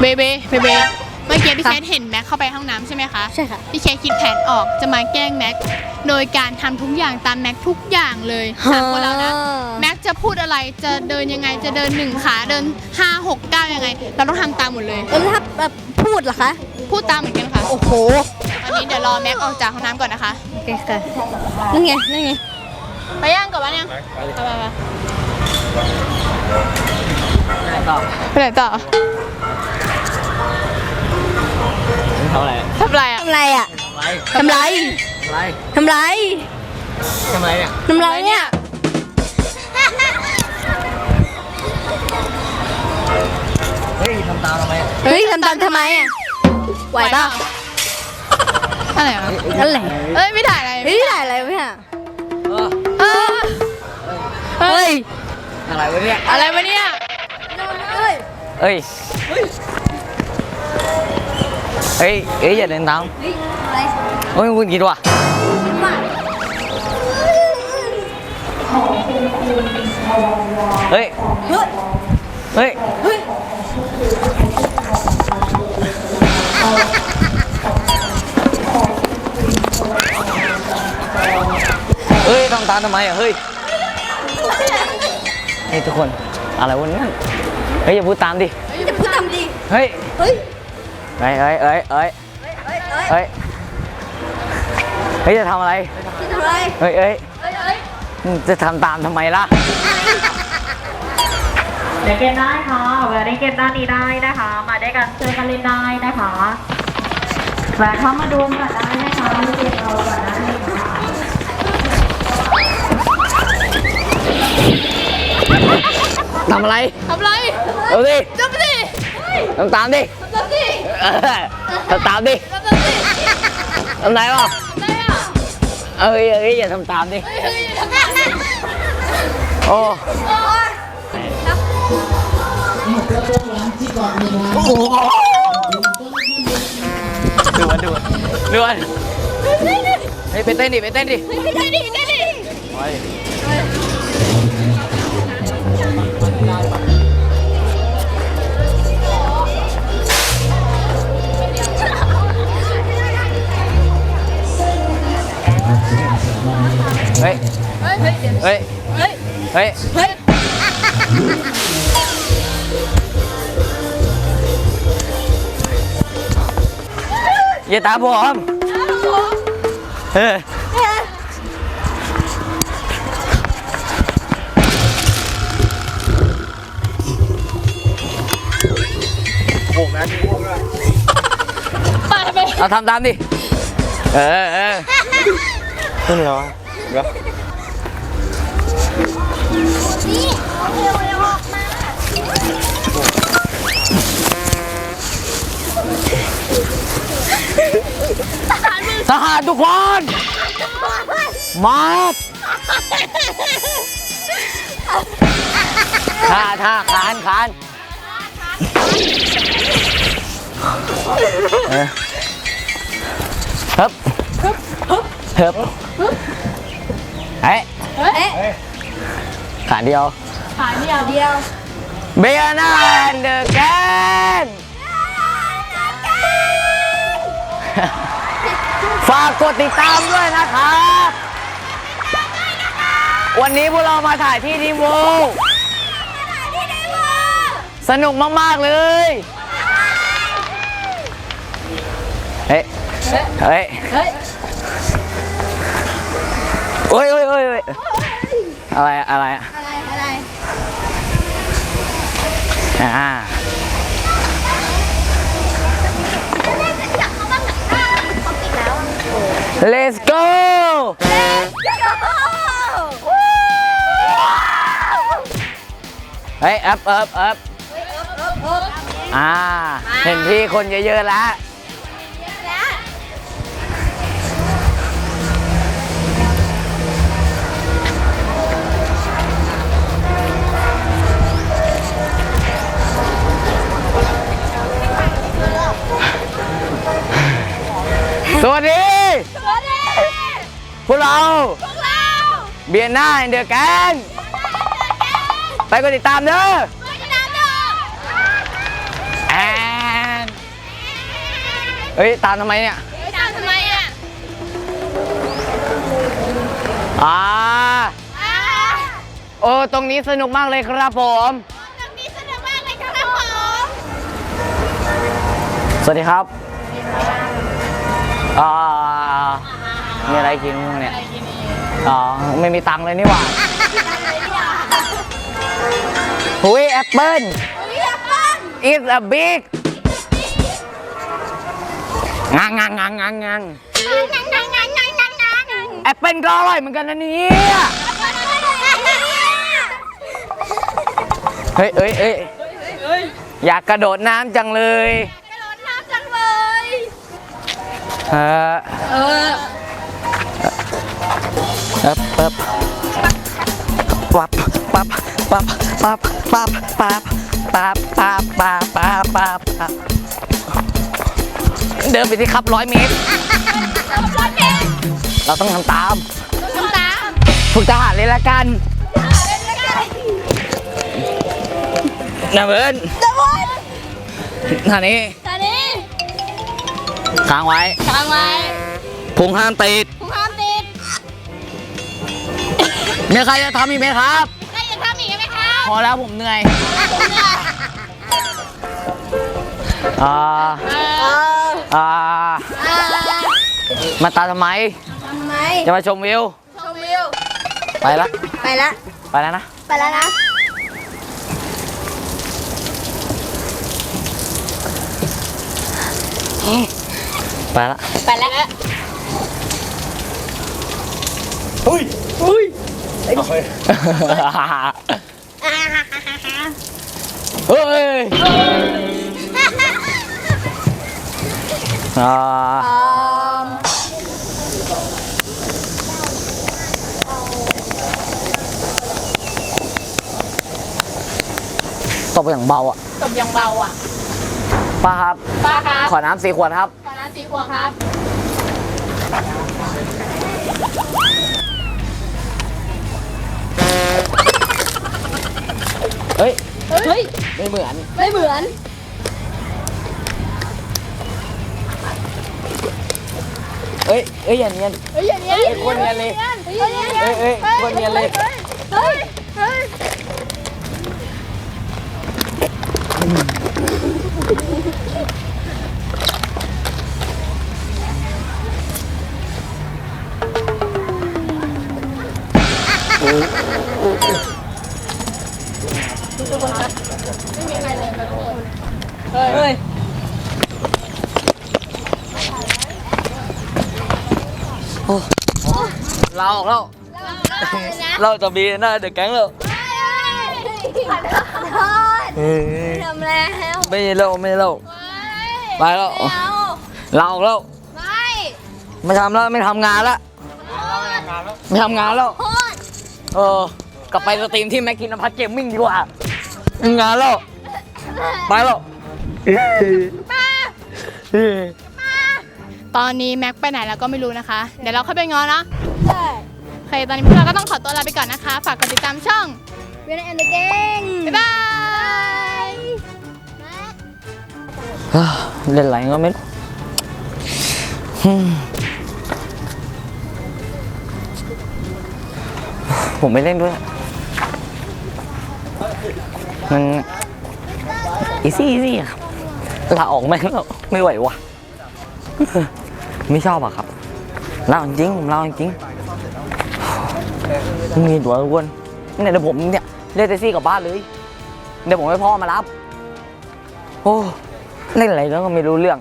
เบเบเบเบเมื่อกี้พี่เคสเห็นแม็กเข้าไปห้องน้ำใช่ไหมคะใช่ค่ะพี่เคสคิดแผนออกจะมาแกล้งแม็กโดยการทำทุกอย่างตามแม็กทุกอย่างเลยสามคนแล้วนะแม็กจะพูดอะไรจะเดินยังไงจะเดินหนึ่งขาเดินห้าหกเก้ายังไง เราต้องทำตามหมดเลย แล้วถ้าแบบพูดเหรอคะ พูดตามเหมือนกันค่ะโอ้โหตอนนี้เดี๋ยวรอแม็กออกจากห้องน้ำก่อนนะคะ โอเคค่ะนั่นไงนั่นไงไปย่างก่อนวะเนี่ยไปไปไปไหนต่อไปไหนต่อ ท่าไหร่ทำอะไรอะทำไรอะทำไรทำไรทำไรทำไรทำไรเนี่ยทำไรเนี่ยเฮ้ยทำตามทำไมเฮ้ยทำตามทำไมอะไหวป่ะอะไรอะนั่นแหละเอ้ยไม่ถ่ายอะไรเฮ้ยได้อะไรไหมอะเออเออเฮ้ยอะไรวะเนี่ยอะไรวะเนี่ยเฮ้ยเอ้ย เฮ้ยเอ้ยอย่าเดินตามเฮ้ยอะไรเฮ้ยคุณกินว่ะมาเฮ้ย เฮ้ย เฮ้ย เฮ้ย เฮ้ยทำตามทำไมอะ เฮ้ยเฮ้ยทุกคน อะไรวะเนี่ยเฮ้ยอย่าพูดตามดิจะพูดตามดิ เฮ้ย เฮ้ย เฮ้ยเฮ้ยเฮ้ยเฮ้ยเฮ้ยเฮ้ยเฮ้ยเฮ้ยเฮ้ยจะทำอะไรจะทำอะไรเฮ้ยเฮ้ยเฮ้ยเฮ้ยจะทำตามทำไมล่ะเล่นเกมได้ค่ะเวลาเล่นเกมด้านนี้ได้นะคะ มาได้กันเจอกันเล่นได้นะคะแวะเข้ามาดูก่อนได้นะคะเล่นเกมเราก่อนได้นะคะทำอะไรทำอะไรเอาดิจับดิทำตามดิจับดิ เออทำตามดิจับดิทำไรวะอะไรอะเอ้ยเอ้ยอย่าทำตามดิ เฮ้ยทำอะไรโอ้ดูวันดูวันดูวันเฮ้ยไปเต้นดิไปเต้นดิไม่ได้ดิไม่ได้ดิ ไป เฮ้ย เฮ้ย เฮ้ยเดี๋ยวเฮ้ย เฮ้ย เฮ้ย เฮ้ย อย่าตามผมเฮ้ยเอาทำตามดิ เออเออขึ้นเหรอ เดี๋ยวทหารทุกคนมาท่าท่าขานขานเออฮึบฮึบฮึบเฮ้ย เฮ้ยขาเดียว ขาเดียวเดียวเบียร์นาแอนเดอร์แกนฝากกดติดตามด้วยนะครับวันนี้พวกเรามาถ่ายที่ดีโวสนุกมาก ๆ เลย เฮ้ย เฮ้ย เฮ้ยโอ้ยโอ้ ยอะไรอะไรอะไรอะไรอ่า Let's go เฮ้ยอัพอัพอัพอ่า เห็นพี่คนเยอะๆแล้ว วัสดี สวัสดีพวกเราพวกเราเบียร์หน้าเดอะแกนไปกดติดตามเด้อไปกันนะเด้อแอนเฮ้ย ตามทำไมเนี่ยไม่ตามทำไมอะอ่าอ่าโอ้ตรงนี้สนุกมากเลยครับผมตรงนี้สนุกมากเลยครับผม สวัสดีครับ อ่ามีอะไรกินบ้างเนี่ย อ๋อ ไม่มีตังค์เลยนี่หว่าหุยแอปเปิ้ล is a big งังงังงังงังงังแอปเปิ้ลก็อร่อยเหมือนกันนะเนี่ยเฮ้ยเฮ้ยเฮ้ยอยากกระโดดน้ำจังเลย เออเออปั๊บปั๊บปั๊บปั๊บปั๊บปั๊บปั๊บปั๊บปั๊บปั๊บปั๊บปั๊บปั๊บปั๊บเดินไปสิครับร้อยเมตรเราต้องทำตามทำตามฝึกทหารเลยละกันนะเบิร์นท่านี้ตอนนี้ ค้างไว้ทางไว้พุงห้ามติดคุณความติดมีใครจะทำอีกไหมครับได้ยังทำอีกไหมครับพอแล้วผมเหนื่อยอ่าเอออ่ามาตามทำไมทำไมจะมาชมวิวชมวิวไปละไปละไปแล้วนะไปแล้วนะ ไปละไปแล้วเฮ้ยอ่าตบอย่างเบาอะตบยังเบาอะป้าครับ ป้าครับ ขอน้ำสี่ขวดครับขอน้ำ สีขวดครับเฮ้ย เฮ้ย ไม่เหมือน ไม่เหมือน เฮ้ยเฮ้ยอย่าเนียนเฮ้ยอย่างนี้เฮ้ยคนเนียนเลย เฮ้ยอย่างนี้เฮ้ยเฮ้ยคนเนียนเลย เฮ้ เฮ้ยเราออกแล้ว เราจะมีหน้าเด็กแก๊งแล้วขอโทษทำแล้วไม่เล่าไม่เล่าไปแล้วเอาเราออกแล้ว ไม่ ไม่ทำแล้วไม่ทำงานแล้ว ไม่ทำงานแล้ว เออ กลับไปสตรีมที่แม็กกินพัทเกมมิ่งดีกว่าไม่มีงานแล้ว ไปแล้วตอนนี้แม็กไปไหนแล้วก็ไม่รู้นะคะ เดี๋ยวเราเข้าไปง้อเนาะโอเคตอนนี้พวกเราก็ต้องขอตัวลาไปก่อนนะคะ ฝากกดติดตามช่อง เวียนแอนด์เกงบ๊ายบายเล่นอะไรก็ไม่ ผมไม่เล่นด้วย มันอีซี่อีซี่ครับลาออกแม่งแล้วไม่ไหววะไม่ชอบอะครับลาจริงผมลาจริงมีตัวทุกคนเนี่ยเดี๋ยวผมเนี่ยเรียกแท็กซี่กลับบ้านเลย เดี๋ยวผมให้พ่อมารับ โอ้เล่นอะไรแล้วก็ไม่รู้เรื่อง